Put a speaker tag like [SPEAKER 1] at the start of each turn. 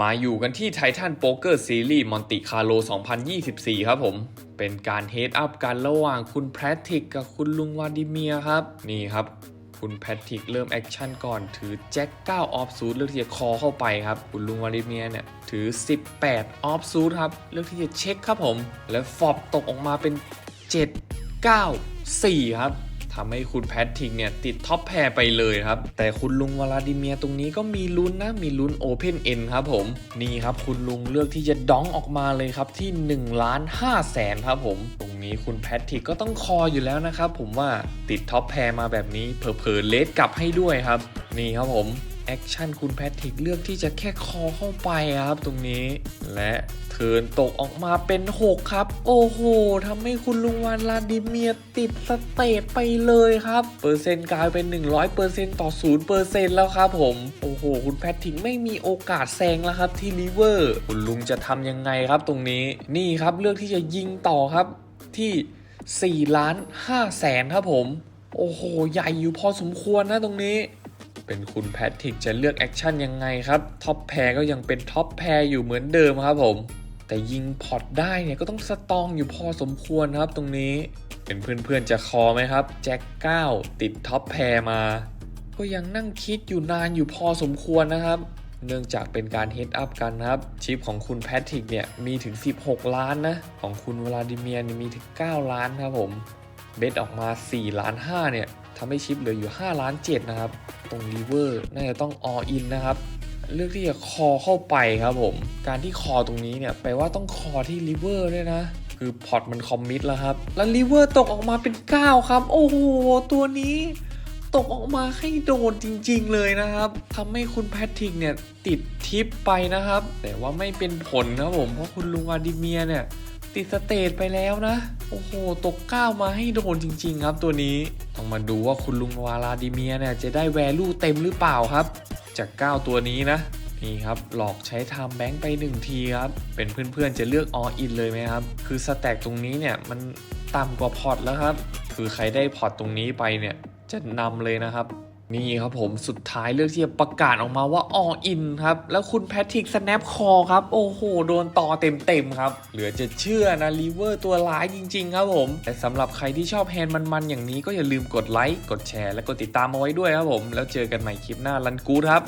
[SPEAKER 1] มาอยู่กันที่ไททันโป๊กเกอร์ซีรีส์มอนติคาร์โล 2024 ครับผม เป็นการเฮดอัพกันระหว่างคุณแพทริกกับคุณลุงวาดิเมียครับ นี่ครับ คุณแพทริกเริ่มแอคชั่นก่อนถือแจ็ค9ออฟซูดเลือกที่จะคอเข้าไปครับ คุณลุงวาดิเมียเนี่ย ถือ 18ออฟซูดครับ เลือกที่จะเช็คครับผม แล้วฟอบตกออกมาเป็น 7 9 4 ครับ ทำให้คุณแพทริกเนี่ยติดท็อปแพรไปเลยครับ แต่คุณลุงวลาดิเมียตรงนี้ก็มีลุ้นนะ มีลุ้นโอเพนเอ็นครับผม นี่ครับคุณลุงเลือกที่จะดองออกมาเลยครับที่ 1 ล้าน5แสนครับผม ตรงนี้คุณแพทริกก็ต้องคออยู่แล้วนะครับผมว่าติดท็อปแพรมาแบบนี้เผลอๆเลสกลับให้ด้วยครับ นี่ครับผม แอคชั่นคุณแพทริกเลือกที่จะแค่คอเข้าไปครับตรงนี้ และเทินตกออกมาเป็น 6 ครับ โอ้โหทำให้คุณลุงวานลาดิเมียติดสเตทไปเลยครับ เปอร์เซ็นต์กลายเป็น 100%ต่อ 0%แล้วครับผม โอ้โห คุณแพทริกไม่มีโอกาสแซงแล้วครับที่ลิเวอร์ คุณลุงจะทำยังไงครับตรงนี้ นี่ครับเลือกที่จะยิงต่อครับที่4ล้าน5แสนครับผม โอ้โห ใหญ่อยู่พอสมควรนะตรงนี้ เป็นคุณแพทริกจะเลือกแอคชั่นยังไงครับท็อปแพรก็ยังเป็นท็อปแพรอยู่เหมือนเดิมครับผม แต่ยิงพอร์ตได้เนี่ยก็ต้องสตองอยู่พอสมควรครับตรงนี้เป็นเพื่อนๆจะคอไหมครับ แจ็ค9ติดท็อปแพรมา ก็ยังนั่งคิดอยู่นานอยู่พอสมควรนะครับ เนื่องจากเป็นการเฮดอัพกันครับ ชิปของคุณแพทริกเนี่ยมีถึง 16 ล้านนะ ของคุณวลาดิเมียร์เนี่ยมีถึง 9 ล้านครับผม เบสออกมา 4 ล้าน5เนี่ย ทำให้ชิปเหลืออยู่ 5 ล้าน7นะครับ ตรงรีเวอร์น่าจะต้องออินนะครับ เลือกที่จะคอเข้าไปครับผม การที่คอตรงนี้เนี่ยแปลว่าต้องคอที่รีเวอร์ด้วยนะ คือพอร์ตมันคอมมิตแล้วครับ แล้วรีเวอร์ตกออกมาเป็น 9 ครับ โอ้โห ตัวนี้ตกออกมาให้โดนจริงๆเลยนะครับทำให้คุณแพทริกเนี่ยติดทิปไปนะครับ แต่ว่าไม่เป็นผลนะผม เพราะคุณลุงวาดิเมียเนี่ย ติดสเตจไปแล้วนะ โอ้โห ตกก้าวมาให้โดนจริง ๆ ครับตัวนี้ ต้องมาดูว่าคุณลุงวาลาดิเมียเนี่ยจะได้แวลูเต็มหรือเปล่าครับ จากก้าวตัวนี้นะ นี่ครับหลอกใช้ทม์แบงค์ไป 1 ทีครับ เป็นเพื่อนๆจะเลือกออินเลยไหมครับ คือสแต็กตรงนี้เนี่ยมันต่ำกว่าพอร์ตแล้วครับ คือใครได้พอร์ตตรงนี้ไปเนี่ยจะนำเลยนะครับ นี่ครับผมสุดท้ายเลือกที่จะประกาศออกมาว่าอออินครับ แล้วคุณแพทริกสแนปคอครับ โอ้โห โดนต่อเต็มๆครับ เหลือจะเชื่อนะลีเวอร์ตัวร้ายจริง ๆ ครับผม แต่สำหรับใครที่ชอบแฮนด์มันๆ อย่างนี้ก็อย่าลืมกดไลค์กดแชร์และกดติดตามเอาไว้ด้วยครับผม แล้วเจอกันใหม่คลิปหน้ารันกูดครับ